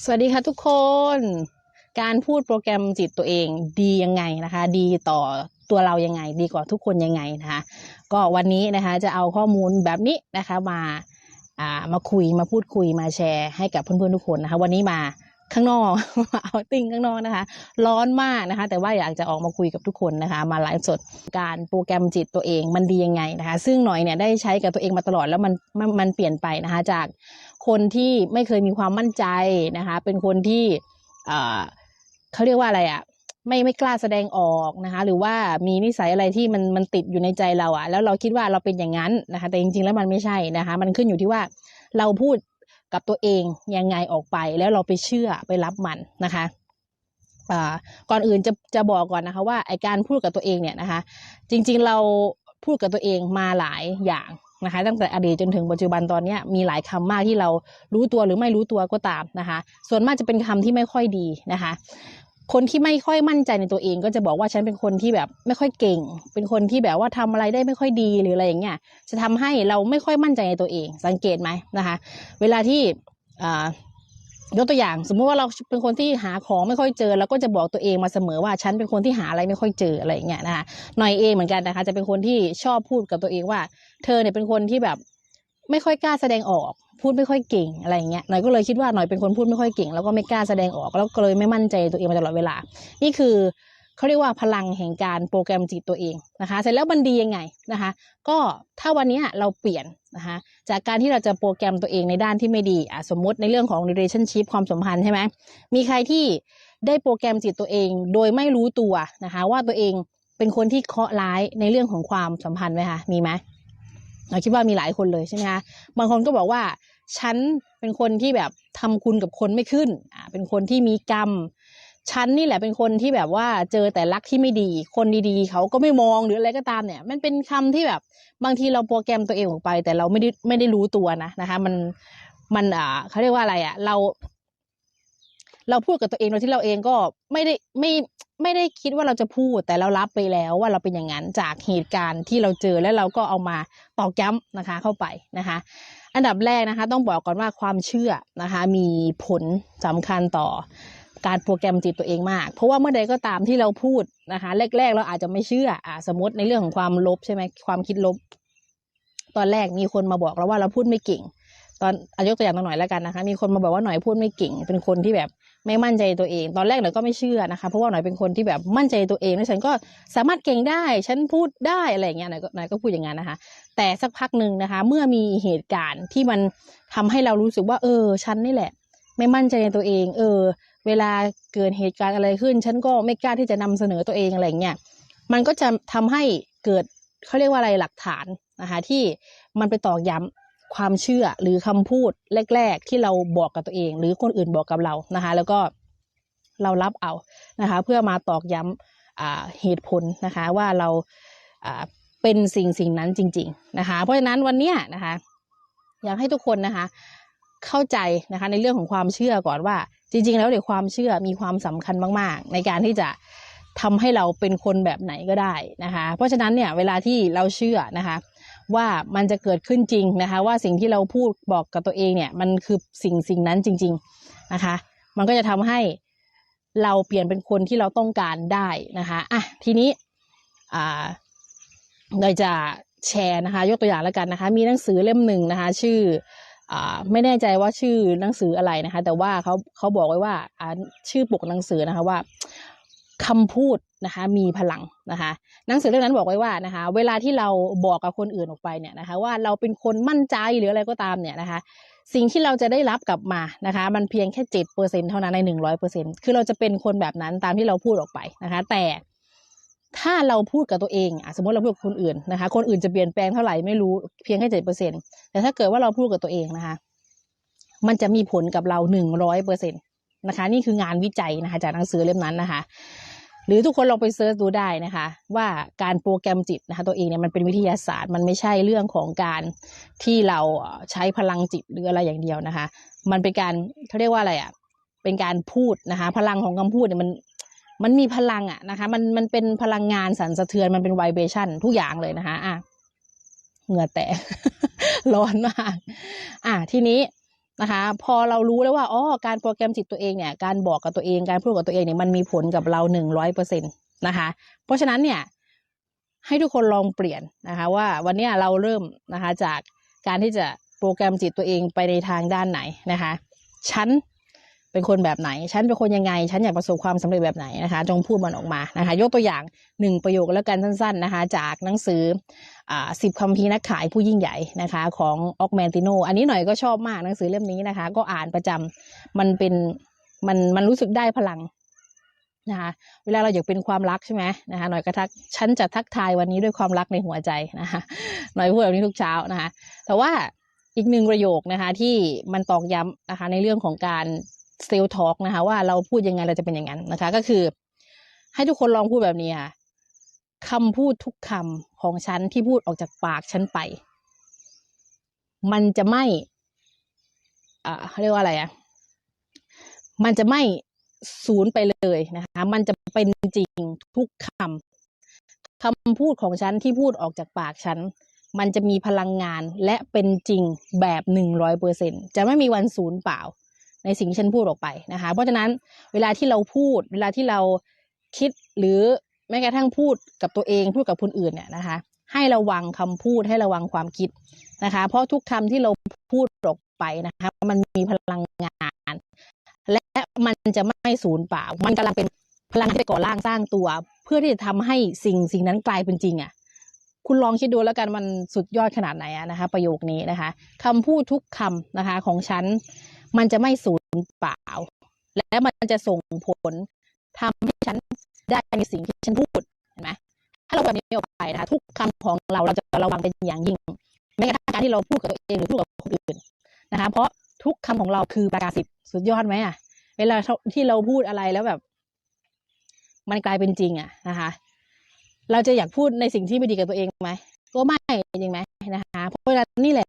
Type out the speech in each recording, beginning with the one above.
สวัสดีค่ะทุกคน การพูดโปรแกรมจิตตัวเองดียังไงนะคะ ดีต่อตัวเรายังไง ดีกว่าทุกคนยังไงนะคะ ก็วันนี้นะคะจะเอาข้อมูลแบบนี้นะคะมาอ่ามาคุยมาพูดคุยมาแชร์ให้กับเพื่อนๆทุกคนนะคะ วันนี้มา ข้างนอกเอาติ้งข้างนอกนะคะ ร้อนมากนะคะ แต่ว่าอยากจะออกมาคุยกับทุกคนนะคะ มาไลฟ์สดการโปรแกรมจิตตัวเองมันดียังไงนะคะ ซึ่งหน่อยเนี่ยได้ใช้กับตัวเองมาตลอดแล้วมันมันมันเปลี่ยนไปนะคะ จากคนที่ไม่เคยมีความมั่นใจนะคะ เป็นคนที่เอ่อเขาเรียกว่าอะไรอะ่ะไม่ไม่กล้าแสดงออกนะคะ หรือว่ามีนิสัยอะไรที่มันมันติดอยู่ในใจเราอะ่ะแล้วเราคิดว่าเราเป็นอย่างนั้นนะคะ แต่จริงๆแล้วมันไม่ใช่นะคะ มันขึ้นอยู่ที่ว่าเราพูด กับตัวเองยังไงออกไปแล้วเราไปเชื่อไปรับมันนะคะก่อนอื่นจะจะบอกก่อนนะคะว่าไอการพูดกับตัวเองเนี่ยนะคะ จริงๆเราพูดกับตัวเองมาหลายอย่างนะคะ ตั้งแต่อดีตจนถึงปัจจุบันตอนนี้มีหลายคำมากที่เรารู้ตัวหรือไม่รู้ตัวก็ตามนะคะ ส่วนมากจะเป็นคำที่ไม่ค่อยดีนะคะ คนที่ไม่ค่อยมั่นใจในตัวเองก็จะบอกว่าฉันเป็นคนที่แบบไม่ค่อยเก่ง เป็นคนที่แบบว่าทำอะไรได้ไม่ค่อยดีหรืออะไรอย่างเงี้ย จะทำให้เราไม่ค่อยมั่นใจในตัวเอง สังเกตไหมนะคะ เวลาที่ยกตัวอย่าง สมมุติว่าเราเป็นคนที่หาของไม่ค่อยเจอเราก็จะบอกตัวเองมาเสมอว่าฉันเป็นคนที่หาอะไรไม่ค่อยเจออะไรอย่างเงี้ยนะคะหน่อยเองเหมือนกันนะคะ จะเป็นคนที่ชอบพูดกับตัวเองว่า เธอเนี่ยเป็นคนที่แบบ ไม่ค่อยกล้าแสดงออก พูดไม่ค่อยเก่งอะไรเงี้ยหน่อยก็เลยคิดว่าหน่อยเป็นคนพูดไม่ค่อยเก่ง แล้วก็ไม่กล้าแสดงออกแล้วก็เลยไม่มั่นใจตัวเองมาตลอดเวลา นี่คือเขาเรียกว่าพลังแห่งการโปรแกรมจิตตัวเองนะคะ เสร็จแล้วมันดียังไงนะคะ ก็ถ้าวันนี้เราเปลี่ยนนะคะจากการที่เราจะโปรแกรมตัวเองในด้านที่ไม่ดีอะสมมติในเรื่องของ relationship ความสัมพันธ์ใช่ไหมมีใครที่ได้โปรแกรมจิตตัวเอง โดยไม่รู้ตัวนะคะ ว่าตัวเองเป็นคนที่เคาะร้ายในเรื่องของความสัมพันธ์ไหมคะมีไหม เราคิดว่ามีหลายคนเลยใช่ไหมคะบางคนก็บอกว่าฉันเป็นคนที่แบบทำคุณกับคนไม่ขึ้นอ่าเป็นคนที่มีกรรมฉันนี่แหละเป็นคนที่แบบว่าเจอแต่รักที่ไม่ดี คนดีๆ เขาก็ไม่มองหรืออะไรก็ตามเนี่ย มันเป็นคำที่แบบบางทีเราโปรแกรมตัวเองออกไป แต่เราไม่ได้ไม่ได้รู้ตัวนะนะคะ มันมันอ่าเขาเรียกว่าอะไรอะ เรา เราพูดกับตัวเองโดยที่เราเองก็ไม่ได้ไม่ไม่ได้คิดว่าเราจะพูดแต่เรารับไปแล้วว่าเราเป็นอย่างนั้นจากเหตุการณ์ที่เราเจอแล้วเราก็เอามาตอกย้ำนะคะเข้าไปนะคะ อันดับแรกนะคะต้องบอกก่อนว่าความเชื่อนะคะ มีผลสำคัญต่อการโปรแกรมจิตตัวเองมาก เพราะว่าเมื่อใดก็ตามที่เราพูดนะคะ แรก ๆ เราอาจจะไม่เชื่ออ่าสมมติในเรื่องของความลบใช่ไหมความคิดลบ ตอนแรกมีคนมาบอกเราว่าเราพูดไม่เก่ง ตอนอายกตัวอย่างตัวหน่อยแล้วกันนะคะ มีคนมาบอกว่าหน่อยพูดไม่เก่ง เป็นคนที่แบบ ไม่มั่นใจตัวเอง ตอนแรกหน่อยก็ไม่เชื่อนะคะ เพราะว่าหน่อยเป็นคนที่แบบมั่นใจตัวเองแล้วฉันก็สามารถเก่งได้ ฉันพูดได้อะไรอย่างเงี้ยหน่อยก็หน่อยก็พูดอย่างนั้นนะคะ แต่สักพักหนึ่งนะคะ เมื่อมีเหตุการณ์ที่มันทำให้เรารู้สึกว่า เออ ฉันนี่แหละ ไม่มั่นใจในตัวเอง เออ เวลาเกิดเหตุการณ์อะไรขึ้น ฉันก็ไม่กล้าที่จะนำเสนอตัวเองอะไรเงี้ย มันก็จะทำให้เกิดเขาเรียกว่าอะไรหลักฐานนะคะที่มันไปตอกย้ำ ความเชื่อหรือคำพูดแรก ๆ ที่เราบอกกับตัวเอง หรือคนอื่นบอกกับเรานะคะ แล้วก็เรารับเอานะคะ เพื่อมาตอกย้ำอ่าเหตุผลนะคะว่าเราเป็นสิ่งสิ่งนั้นจริง ๆนะคะ เพราะฉะนั้นวันนี้นะคะ อยากให้ทุกคนนะคะ เข้าใจนะคะในเรื่องของความเชื่อก่อนว่า จริง ๆ แล้วเดี๋ยวความเชื่อมีความสำคัญมาก ๆ ในการที่จะทำให้เราเป็นคนแบบไหนก็ได้นะคะ เพราะฉะนั้นเนี่ยเวลาที่เราเชื่อนะคะ ว่ามันจะเกิดขึ้นจริงนะคะ ว่าสิ่งที่เราพูดบอกกับตัวเองเนี่ย มันคือสิ่งสิ่งนั้นจริง ๆนะคะ มันก็จะทำให้เราเปลี่ยนเป็นคนที่เราต้องการได้นะคะอะทีนี้อ่าโดยจะแชร์นะคะ ยกตัวอย่างแล้วกันนะคะ มีหนังสือเล่มหนึ่งนะคะ ชื่ออ่าไม่แน่ใจว่าชื่อหนังสืออะไรนะคะ แต่ว่าเขาเขาบอกไว้ว่าอ่าชื่อปกหนังสือนะคะว่า คำพูดนะคะมีพลังนะคะหนังสือเล่มนั้นบอกไว้ว่านะคะ เวลาที่เราบอกกับคนอื่นออกไปเนี่ยนะคะ ว่าเราเป็นคนมั่นใจหรืออะไรก็ตามเนี่ยนะคะ สิ่งที่เราจะได้รับกลับมานะคะ มันเพียงแค่เจ็ดเปอร์เซ็นเท่านั้นในหนึ่งร้อยเปอร์เซ็นคือเราจะเป็นคนแบบนั้นตามที่เราพูดออกไปนะคะ แต่ถ้าเราพูดกับตัวเองอสมมติเราพูดกับคนอื่นนะคะ คนอื่นจะเปลี่ยนแปลงเท่าไหร่ไม่รู้เพียงแค่เจ็ดเปอร์เซ็นแต่ถ้าเกิดว่าเราพูดกับตัวเองนะคะ มันจะมีผลกับเราหนึ่งร้อยเปอร์เซ็นตนะคะ นี่คืองานวิจัยนะคะ จากหนังสือเล่มนั้นนะคะ หรือทุกคนลองไปเซิร์ชดูได้นะคะ ว่าการโปรแกรมจิตนะคะตัวเองเนี่ยมันเป็นวิทยาศาสตร์ มันไม่ใช่เรื่องของการที่เราใช้พลังจิตหรืออะไรอย่างเดียวนะคะ มันเป็นการเขาเรียกว่าอะไรอะเป็นการพูดนะคะ พลังของคำพูดเนี่ยมันมันมีพลังอะนะคะมันมันเป็นพลังงานสั่นสะเทือนมันเป็นไวเบชันทุกอย่างเลยนะคะอะเหงื่อแตกร้อนมาก อะทีนี้ นะคะ พอเรารู้แล้วว่าอ๋อการโปรแกรมจิตตัวเองเนี่ยการบอกกับตัวเองการพูดกับตัวเองเนี่ยมันมีผลกับเราหนึ่งร้อยเปอร์เซ็นตนะคะ เพราะฉะนั้นเนี่ยให้ทุกคนลองเปลี่ยนนะคะว่าวันนี้เราเริ่มนะคะจากการที่จะโปรแกรมจิตตัวเองไปในทางด้านไหนนะคะ ฉัน เป็นคนแบบไหน ฉันเป็นคนยังไง ฉันอยากประสบความสำเร็จแบบไหนนะคะ จงพูดมันออกมานะคะ ยกตัวอย่างหนึ่งประโยคแล้วกันสั้นๆนะคะ จากหนังสือสิบคำพีร์นักขายผู้ยิ่งใหญ่นะคะ ของออกแมนติโน อันนี้หน่อยก็ชอบมากหนังสือเล่มนี้นะคะ ก็อ่านประจำมันเป็นมันมันรู้สึกได้พลังนะคะเวลาเราอยากเป็นความรักใช่ไหมนะคะหน่อยก็ทักฉันจะทักทายวันนี้ด้วยความรักในหัวใจนะคะหน่อยพูดแบบนี้ทุกเช้านะคะ แต่ว่าอีกหนึ่งประโยคนะคะที่มันตอกย้ำนะคะในเรื่องของการ เซลทอกนะคะ ว่าเราพูดยังไงเราจะเป็นอย่างนั้นนะคะ ก็คือ ให้ทุกคนลองพูดแบบนี้ค่ะคำพูดทุกคำของฉันที่พูดออกจากปากฉันไป มันจะไม่อ่าเขาเรียกว่าอะไรอะมันจะไม่ศูนย์ไปเลยนะคะ มันจะเป็นจริงทุกคำคำพูดของฉันที่พูดออกจากปากฉันมันจะมีพลังงานและเป็นจริงแบบหนึ่งร้อยเปอร์เซ็นจะไม่มีวันศูนย์เปล่า ในสิ่งที่ฉันพูดออกไปนะคะ เพราะฉะนั้นเวลาที่เราพูด เวลาที่เราคิดหรือแม้กระทั่งพูดกับตัวเองพูดกับคนอื่นเนี่ยนะคะ ให้ระวังคำพูดให้ระวังความคิดนะคะ เพราะทุกคำที่เราพูดออกไปนะคะ มันมีพลังงาน และมันจะไม่สูญเปล่า มันกำลังเป็นพลังที่ก่อร่างสร้างตัว เพื่อที่จะทำให้สิ่งสิ่งนั้นกลายเป็นจริงอะคุณลองคิดดูแล้วกันมันสุดยอดขนาดไหนอะนะคะ ประโยคนี้นะคะคำพูดทุกคำนะคะ ของฉัน มันจะไม่สูญเปล่า และมันจะส่งผลทำให้ฉันได้ในสิ่งที่ฉันพูดเห็นไหมถ้าเราแบบนี้ออกไปนะคะทุกคำของเราเราจะระวังเป็นอย่างยิ่งแม้กระทั่งการที่เราพูดกับตัวเองหรือพูดกับคนอื่นนะคะ เพราะทุกคำของเราคือประกาศสิทธิ์สุดยอดไหมอะเวลาที่เราพูดอะไรแล้วแบบ มันกลายเป็นจริงอะนะคะ เราจะอยากพูดในสิ่งที่ไม่ดีกับตัวเองไหมก็ไม่จริงไหมนะคะ เพราะฉะนั้นนี่แหละ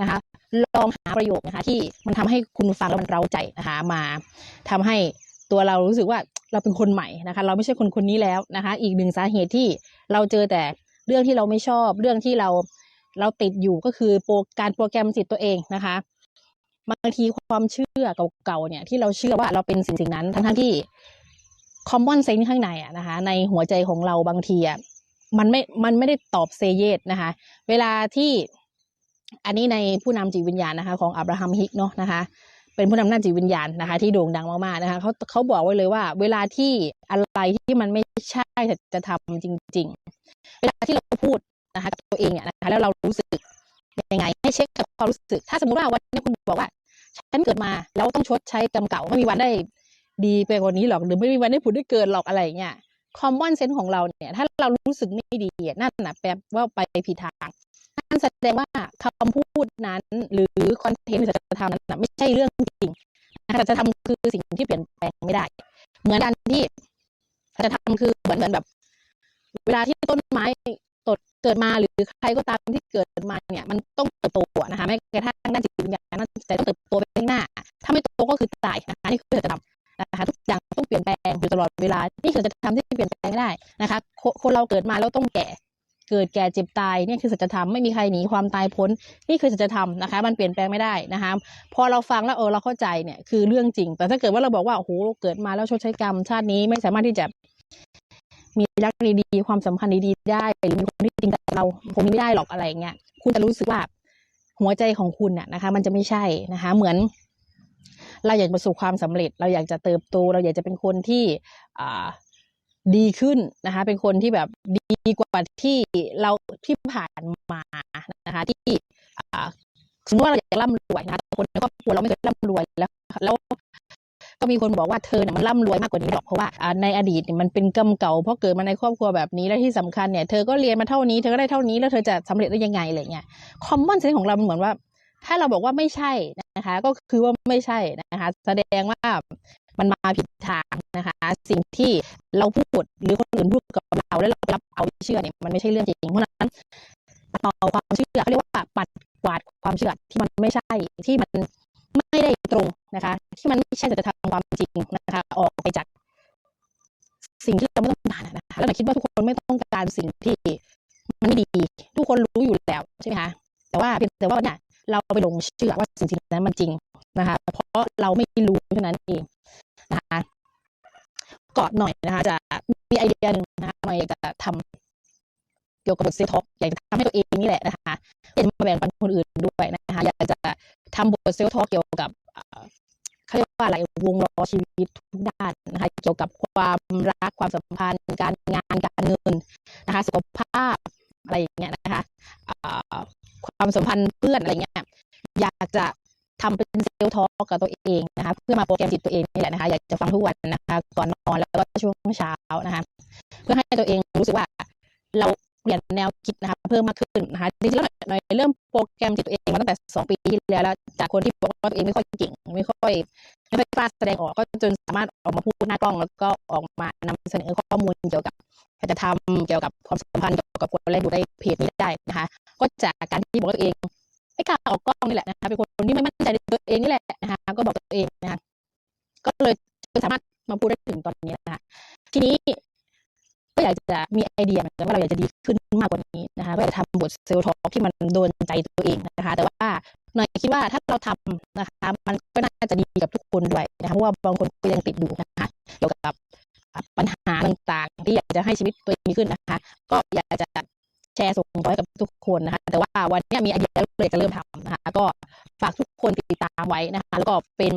นะคะ ลองหาประโยคนะคะที่มันทำให้คุณฟังแล้วมันเร้าใจนะคะ มาทำให้ตัวเรารู้สึกว่าเราเป็นคนใหม่นะคะ เราไม่ใช่คนคนนี้แล้วนะคะ อีกหนึ่งสาเหตุที่เราเจอแต่เรื่องที่เราไม่ชอบ เรื่องที่เราเราติดอยู่ก็คือโปรการโปรแกรมจิตตัวเองนะคะบางทีความเชื่อเก่าๆเนี่ยที่เราเชื่อว่าเราเป็นสิ่งสิ่งนั้น ทั้งๆที่ common sense ข้างในอะนะคะ ในหัวใจของเราบางทีอะมันไม่มันไม่ได้ตอบเซเยสนะคะ เวลาที่ อันนี้ในผู้นำจิตวิญญาณนะคะ ของอับราฮัมฮิกเนาะนะคะ เป็นผู้นำด้านจิตวิญญาณนะคะ ที่โด่งดังมากๆนะคะเขาเขาบอกไว้เลยว่า เวลาที่อะไรที่มันไม่ใช่จะทำจริง ๆ เวลาที่เราพูดนะคะกับตัวเองเนี่ยนะคะ แล้วเรารู้สึกยังไงให้เช็คกับความรู้สึก ถ้าสมมติว่าวันนี้คุณบอกว่าฉันเกิดมาแล้วต้องชดใช้กรรมเก่าไม่มีวันได้ดีไปกว่านี้หรอกหรือไม่มีวันได้ผุดได้เกินหรอกอะไรเงี้ยคอมมอนเซนส์ของเราเนี่ย ถ้าเรารู้สึกไม่ดีนั่นนะแปลว่าไปผิดทาง นั่นแสดงว่าคำพูดนั้น หรือคอนเทนต์หรือสัจธรรมนั้นไม่ใช่เรื่องจริงสัจธรรมคือสิ่งที่เปลี่ยนแปลงไม่ได้ เหมือนกันที่สัจธรรมคือเหมือนเหมือนแบบ เวลาที่ต้นไม้ตดเกิดมาหรือใครก็ตามที่เกิดมาเนี่ย มันต้องเติบโตนะคะแม้กระทั่งด้านจิตวิญญาณนั่นแต่ต้องเติบโตไปข้างหน้า ถ้าไม่โตก็คือตายนะคะนี่คือสัจธรรมนะคะทุกอย่างต้องเปลี่ยนแปลงอยู่ตลอดเวลา นี่คือสัจธรรมที่เปลี่ยนแปลงไม่ได้นะคะ คนเราเกิดมาแล้วต้องแก่ เกิดแก่เจ็บตายนี่คือสัจธรรมไม่มีใครหนีความตายพ้นนี่คือสัจธรรมนะคะ มันเปลี่ยนแปลงไม่ได้นะคะ พอเราฟังแล้วเออเราเข้าใจเนี่ยคือเรื่องจริง แต่ถ้าเกิดว่าเราบอกว่าโอ้โหเกิดมาแล้วชดใช้กรรมชาตินี้ไม่สามารถที่จะมีรักดีๆความสัมพันธ์ดีๆได้หรือมีคนที่จริงใจเราผมไม่ได้หรอกอะไรเงี้ยคุณจะรู้สึกว่าหัวใจของคุณน่ะนะคะ มันจะไม่ใช่นะคะ เหมือน เราอยากประสบความสำเร็จ เราอยากจะเติบโต เราอยากจะเป็นคนที่อ่า ดีขึ้นนะคะ เป็นคนที่แบบดีกว่าที่เราที่ผ่านมานะคะ ที่สมมติว่าเราอยากร่ำรวยนะคะคนในครอบครัวเราไม่เคยร่ำรวยแล้วแล้วก็มีคนบอกว่าเธอเนี่ยมันร่ำรวยมากกว่านี้หรอกเพราะว่าในอดีตเนี่ยมันเป็นกรรมเก่าเพราะเกิดมาในครอบครัวแบบนี้และที่สำคัญเนี่ยเธอก็เรียนมาเท่านี้เธอก็ได้เท่านี้แล้วเธอจะสำเร็จได้ยังไงอะไรเงี้ยคอมมอนเซนส์ของเราเหมือนว่า ถ้าเราบอกว่าไม่ใช่นะคะ ก็คือว่าไม่ใช่นะคะ แสดงว่า มันมาผิดทางนะคะ สิ่งที่เราพูดหรือคนอื่นพูดกับเราแล้วเรารับเอาเชื่อเนี่ยมันไม่ใช่เรื่องจริงเพราะฉะนั้นปัดเป่าความเชื่อเขาเรียกว่าปัดกวาดความเชื่อที่มันไม่ใช่ที่มันไม่ได้ตรงนะคะ ที่มันไม่ใช่จะทำความจริงนะคะ ออกไปจาก สิ่งที่เราไม่ต้องการนะคะแล้วหนูคิดว่าทุกคนไม่ต้องการสิ่งที่มันไม่ดี ทุกคนรู้อยู่แล้วใช่ไหมคะแต่ว่าเพียงแต่ว่าเนี่ยเราไปหลงเชื่อว่าสิ่งสิ่งนั้นมันจริงนะคะ เพราะเราไม่รู้เท่านั้นเอง นะคะก็หน่อยนะคะ จะมีไอเดียหนึ่งนะคะหน่อยอยากจะทำเกี่ยวกับบทเซท็อกอยากจะทำให้ตัวเองนี่แหละนะคะเป็นมาแบ่งปันคนอื่นด้วยนะคะ อยากจะทำบทเซลท็อกเกี่ยวกับเขาเรียกว่าอะไรวงล้อชีวิตทุกด้านนะคะ เกี่ยวกับความรักความสัมพันธ์ การงานการเงินนะคะ สุขภาพอะไรอย่างเงี้ยนะคะความสัมพันธ์เพื่อนอะไรเงี้ยอยากจะ ทำเป็นเซลล์ทอลกกับตัวเองนะคะเพื่อมาโปรแกรมจิตตัวเองนี่แหละนะคะอยากจะฟังทุกวันนะคะก่อนนอนแล้วก็ช่วงเช้านะคะเพื่อให้ตัวเองรู้สึกว่าเราเปลี่ยนแนวคิดนะคะเพิ่มมากขึ้นนะคะจริงๆแล้วหน่อยเริ่มโปรแกรมจิตตัวเองมาตั้งแต่สองปีที่แล้วแล้วจากคนที่บอกว่าตัวเองไม่ค่อยเก่งไม่ค่อยไม่ค่อยกล้าแสดงออกก็จนสามารถออกมาพูดหน้ากล้องแล้วก็ออกมานำเสนอข้อมูลเกี่ยวกับการจะทำเกี่ยวกับความสัมพันธ์เกี่ยวกับคนแรกดูได้เพจนี้ได้นะคะ ก็จากการที่บอกตัวเอง ไม่กล้าออกกล้องนี่แหละนะคะเป็นคนที่ไม่มั่นใจในตัวเองนี่แหละนะคะก็บอกตัวเองนะคะก็เลยสามารถมาพูดได้ถึงตอนนี้นะคะทีนี้ก็อยากจะมีไอเดียเหมือนกันว่าเราอยากจะดีขึ้นมากกว่านี้นะคะก็อยากจะทำบทเซลล์ทอกที่มันโดนใจตัวเองนะคะ แต่ว่าหน่อยคิดว่าถ้าเราทำนะคะ มันก็น่าจะดีกับทุกคนด้วยนะคะเพราะว่าบางคนก็ยังติดอยู่นะคะเกี่ยวกับปัญหาต่างๆ ที่อยากจะให้ชีวิตตัวเองดีขึ้นนะคะ ก็อยากจะ แชร์ส่งต่อให้กับทุกคนนะคะ แต่ว่าวันนี้มีไอเดียเลยจะเริ่มทำนะคะก็ฝากทุกคนติดตามไว้นะคะ แล้วก็เป็น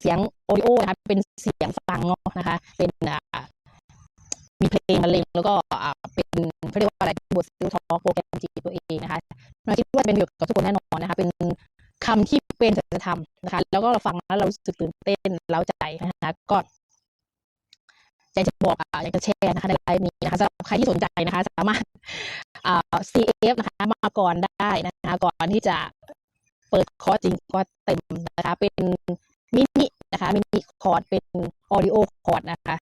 เสียงโอดิโอนะคะเป็นเสียงฟังเนาะนะคะ เป็นมีเพลงบรรเลงแล้วก็เป็นเขาเรียกว่าอะไรบทซิลทอกโปรแกรมจิตตัวเองนะคะเราคิดว่าจะเป็นประโยชน์กับทุกคนแน่นอนนะคะ เป็นคำที่เป็นสัจธรรมนะคะ แล้วก็เราฟังแล้วเรารู้สึกตื่นเต้นเล้าใจนะคะก็อยากจะบอกอะอยากจะแชร์นะคะในไลฟ์นี้นะคะสำหรับใครที่สนใจนะคะ สามารถ CF นะคะมาก่อนได้นะคะก่อนที่จะเปิดคอร์สจริงคอร์สเต็มนะคะเป็นมินินะคะมินิคอร์สเป็นออดิโอคอร์สนะคะ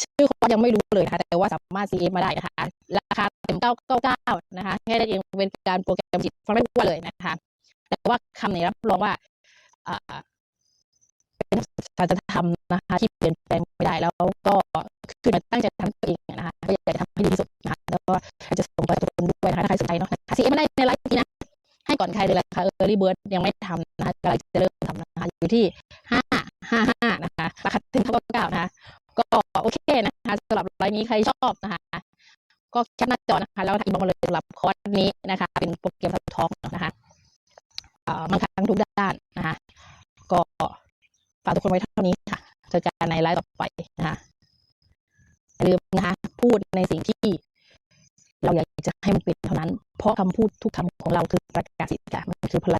ชื่อคอร์สยังไม่รู้เลยนะคะแต่ว่าสามารถ CF มาได้นะคะ ราคาเต็ม999นะคะแค่ได้เองเป็นการโปรแกรมจิตฟังได้ทุกวันเลยนะคะแต่ว่าคำนี้รับรองว่าอ่าเป็นสัจธรรมนะคะ ที่เปลี่ยนแปลงไม่ได้แล้วก็คือตั้งใจทำตัวเองนะคะก็อยากจะท ยังไม่ทำนะคะกำลังจะเริ่มทำนะคะอยู่ที่555นะคะราคาเต็ม999นะคะก็โอเคนะคะสำหรับไลน์นี้ใครชอบนะคะก็แคปหน้าจอนะคะ แล้วก็อินบ็อกมาเลยสำหรับคอร์สนี้นะคะ เป็นโปรแกรมทอล์กนะคะเอ่อมันทั้งทุกด้านนะคะ ก็ฝากทุกคนไว้เท่านี้ค่ะเจอกันในไลฟ์ต่อไปนะคะอย่าลืมนะคะ พูดในสิ่งที่ เราอยากจะให้มันเป็นเท่านั้น เพราะคำพูดทุกคำของเราคือประกาศสิทธิ์ค่ะมันคือพลัง